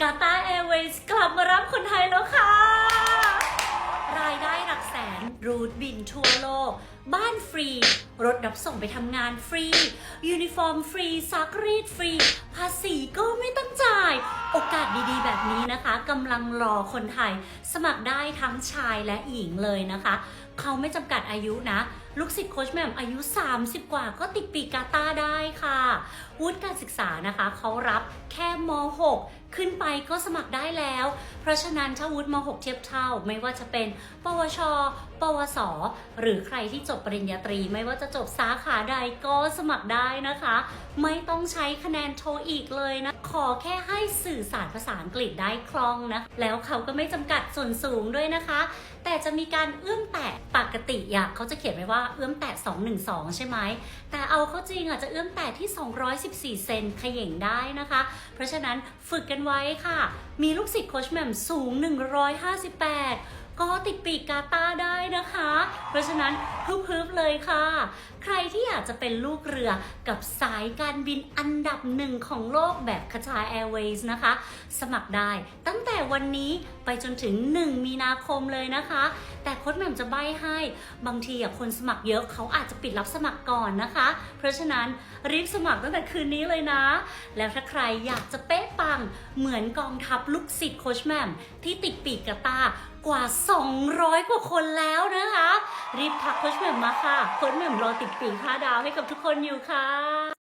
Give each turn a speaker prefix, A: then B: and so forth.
A: กาตาร์แอร์เวย์กลับมารับคนไทยแล้วค่ะ รายได้หลักแสน รูทบินทั่วโลก บ้านฟรี รถรับส่งไปทำงานฟรี ยูนิฟอร์มฟรี ซักรีดฟรี ภาษีก็ไม่ต้องจ่าย โอกาส ดีๆ แบบนี้นะคะกำลังรอคนไทย สมัครได้ทั้งชายและหญิงเลยนะคะ เขาไม่จำกัดอายุนะ ลูกศิษย์โค้ชแม่มอายุ 30 กว่าก็ติดปีกาตาได้ค่ะวุฒิการศึกษานะคะเขารับแค่ม .6 ขึ้นไปก็สมัครได้แล้ว เพราะฉะนั้นถ้าวุฒิม .6 เทียบเท่า ไม่ว่าจะเป็น ปวช ปวส หรือใครที่จบปริญญาตรี ไม่ว่าจะจบสาขาใดก็สมัครได้นะคะ ไม่ต้องใช้คะแนนโทอีกเลยนะ ขอแค่ให้สื่อสารภาาษาอังกฤษได้คล่องนะ แล้วเขาก็ไม่จำกัดส่วนสูงด้วยนะคะ แต่จะมีการเอื้อมแตะปกติอะเขาจะเขียนไว้ว่าเอื้อมแตะ 212 ใช่ไหม แต่เอาเข้าจริงอาจจะเอื้อมแตะที่ 214 เซนขย่งได้นะคะ เพราะฉะนั้นฝึกกันไว้ค่ะ มีลูกศิษย์โคชแหม่มสูง 158 ก็ติดปีกกาตาได้นะคะ เพราะฉะนั้นฮึบๆเลยค่ะ ใครที่อยากจะเป็นลูกเรือกับสายการบินอันดับหนึ่งของโลกแบบคาชาแอร์เวย์สนะคะ สมัครได้ตั้งแต่วันนี้ไปจนถึง 1 มีนาคมเลยนะคะ แต่โค้ชแหม่มจะใบให้บางทีอะคนสมัครเยอะเขาอาจจะปิดรับสมัครก่อนนะคะ เพราะฉะนั้นรีบสมัครตั้งแต่คืนนี้เลยนะ แล้วถ้าใครอยากจะเป๊ะังเหมือนกองทัพลูกศิษย์โคชแมมที่ติดปีกกระตากว่า 200 กว่าคนแล้วนะคะ รีบทักโคชแมมมาค่ะ โคชแมมรอติดปีกห้าดาวให้กับทุกคนอยู่ค่ะ